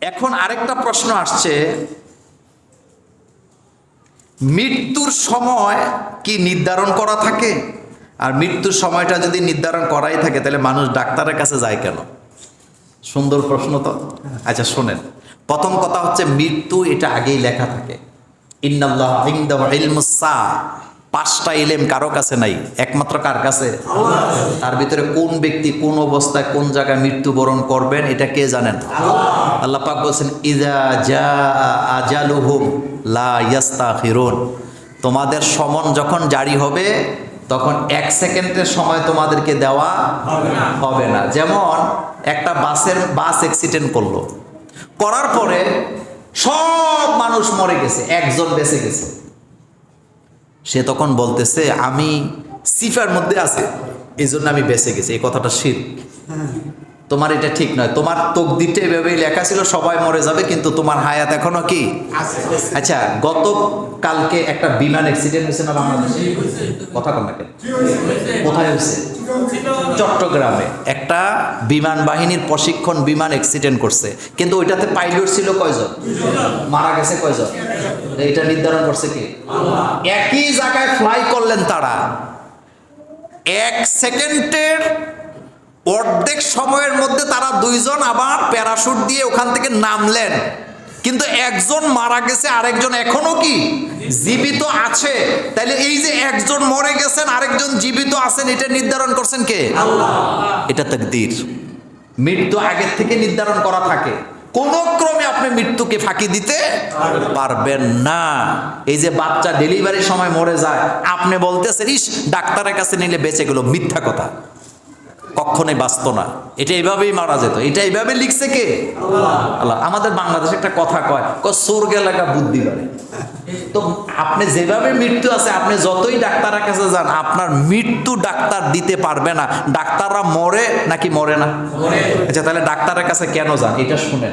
এখন আরেকটা প্রশ্ন আসছে। মৃত্যুর সময় কি নির্ধারণ করা থাকে? আর মৃত্যুর সময়টা যদি নির্ধারণ করাই থাকে, তাহলে মানুষ ডাক্তারের কাছে যায় কেন? সুন্দর প্রশ্ন তো? আচ্ছা শোনেন। প্রথম কথা হচ্ছে, মৃত্যু এটা আগেই লেখা থাকে। সা পাঁচটা ইলেম কারও কাছে নাই, একমাত্র কার কাছে? তার ভিতরে কোন ব্যক্তি কোন অবস্থায় কোন জায়গায় মৃত্যুবরণ করবেন, এটা কে জানেন? আল্লাহ পাক বলছেন ইজা জা আজালুহুম লা ইয়াস্তাখিরুন। তোমাদের সমন যখন জারি হবে, তখন এক সেকেন্ডের সময় তোমাদেরকে দেওয়া হবে না। যেমন, একটা বাসের, বাস অ্যাক্সিডেন্ট করল। করার পরে সব মানুষ মরে গেছে, একজন বেঁচে গেছে। সে তখন বলতেছে, আমি সিফার মধ্যে আছে। এই জন্য আমি বেঁচে গেছি। এই কথাটা শির। তোমার এটা ঠিক নয়। তোমার তকদিরটা এভাবেই লেখা ছিল সবাই মরে যাবে কিন্তু তোমার হায়াত এখনও কি? আচ্ছা গত কালকে একটা বিমান অ্যাক্সিডেন্ট হয়েছে না বাংলাদেশে? কথা কেন কোথায় হয়েছে? চট্টগ্রামে। একটা বিমান বাহিনীর প্রশিক্ষণ বিমান অ্যাক্সিডেন্ট করছে। কিন্তু ওইটাতে পাইলট ছিল কয়জন? মারা গেছে কয়জন? এটা নির্ধারণ করছে কি? একই জায়গায় ফ্লাই করলেন তারা। এক সেকেন্ডের অর্ধেক সময়ের মধ্যে তারা দুইজন আবার প্যারাশুট দিয়ে ওখান থেকে নামলেন। কিন্তু একজন মারা গেছে আরেকজন এখনও কি? জীবিত আছে। তাহলে এই যে একজন মরে গেছেন আরেকজন জীবিত আছেন এটা নির্ধারণ করছেন কে? এটা তাকদীর। মৃত্যু আগের থেকে নির্ধারণ করা থাকে। কোন ক্রমে আপনি মৃত্যুকে ফাঁকি দিতে পারবেন না। এই যে বাচ্চা ডেলিভারির সময় মরে যায় আপনি বলতেছেন ইস ডাক্তারের কাছে নিলে বেঁচে গেল। মিথ্যা কথা। কখনোই বাঁচত না। এটা এইভাবেই মারা যেত। এটা এইভাবে লিখছে কে? আল্লাহ। আমাদের বাংলাদেশে একটা কথা কয় ক স্বর্গে লাগা বুদ্ধি বাড়ে তো আপনি যেভাবে মৃত্যু আছে আপনি যতই ডাক্তারের কাছে যান আপনার মৃত্যু ডাক্তার দিতে পারবে না। ডাক্তাররা মরে নাকি মরে না? আচ্ছা তাহলে ডাক্তারের কাছে কেন যান? এটা শুনেন।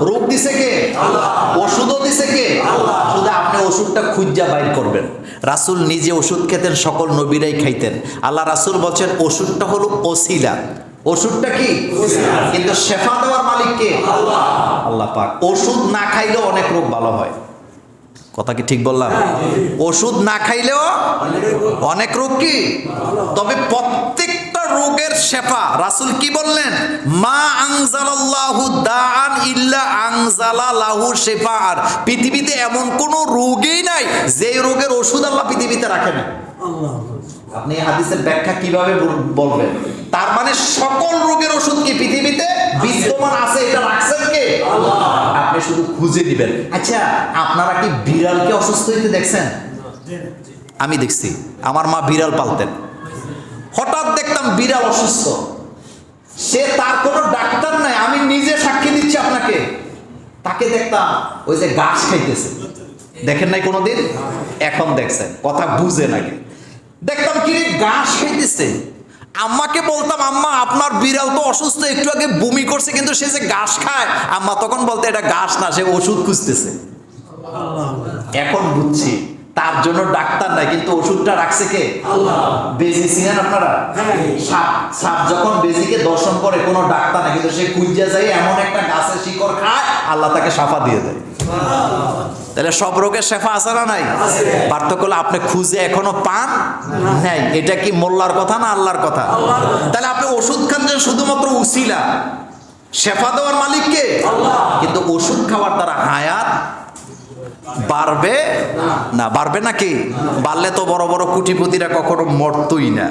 রোগ দিছে কে? ওষুধও দিছে কে? শুধু আপনি ওষুধটা খুঁজা বাইর করবেন। রাসুল নিজে ওষুধ খেতেন সকল নবীরাই খাইতেন। আল্লাহ রাসুল বলছেন ওষুধটা হলো ওসিলা। ওষুধটা কি? কিন্তু শেফা দেওয়ার মালিক কে? আল্লাহ। পাক। ওষুধ না খাইলেও অনেক রোগ ভালো হয়। কথা কি ঠিক বললাম? ওষুধ না খাইলেও অনেক রোগ। কি? তবে প্রত্যেকটা রোগের শেফা। রাসূল কি বললেন? মা আনজালাল্লাহু দাআন ইল্লা আনজালা লাহু শিফাআন পৃথিবীতে এমন রোগই নাই যে রোগের ওষুধ আল্লাহ পৃথিবীতে রাখে না আপনি হাদিসের ব্যাখ্যা কীভাবে বলবেন? তার মানে সকল রোগের ওষুধ কি পৃথিবীতে? বিদ্যমান আছে, এটা রাখছেন কে? আপনি শুধু খুঁজে দিবেন আচ্ছা আপনারা কি বিড়ালকে অসুস্থ হইতে দেখছেন? আমি দেখছি। আমার মা বিড়াল পালতেন। হঠাৎ দেখতাম বিড়াল অসুস্থ। সে তার কোনো ডাক্তার নাই, আমি নিজে সাক্ষী দিচ্ছি আপনাকে। তাকে দেখতাম ওই যে ঘাস খাইতেছে। দেখেন নাই কোনোদিন? এখন দেখছেন, কথা বুঝে নাকি দেখতাম কি ঘাস খাইতেছে। আম্মাকে বলতাম, আম্মা, আপনার বিড়াল তো অসুস্থ, একটু আগে বমি করছে, কিন্তু সে যে ঘাস খায়। আম্মা তখন বলতে, এটা ঘাস না, সে ওষুধ খুঁজতেছে। এখন বুঝছি। তার জন্য ডাক্তার নাই কিন্তু ওষুধটা রাখছে কে? বেজি আপনারা? সাপ সাপ যখন বেজিকে দর্শন করে কোনো ডাক্তার নাই কিন্তু সে খুঁজা যায় এমন একটা গাছের শিকড় খায় আল্লাহ তাকে সাফা দিয়ে দেয়। তাহলে সব রোগের শেফা আছে না নাই? পার্থক্য আপনি খুঁজে এখনও পান নাই। এটা কি মোল্লার কথা না আল্লাহর কথা? তাহলে আপনি ওষুধ খান যে শুধুমাত্র উসিলা। শেফা দেওয়ার মালিককে কিন্তু ওষুধ খাওয়ার দ্বারা হায়াত বাড়বে? না বাড়বে নাকি? বাড়লে তো বড় বড় কুটিপতিরা কখনো মরতই না।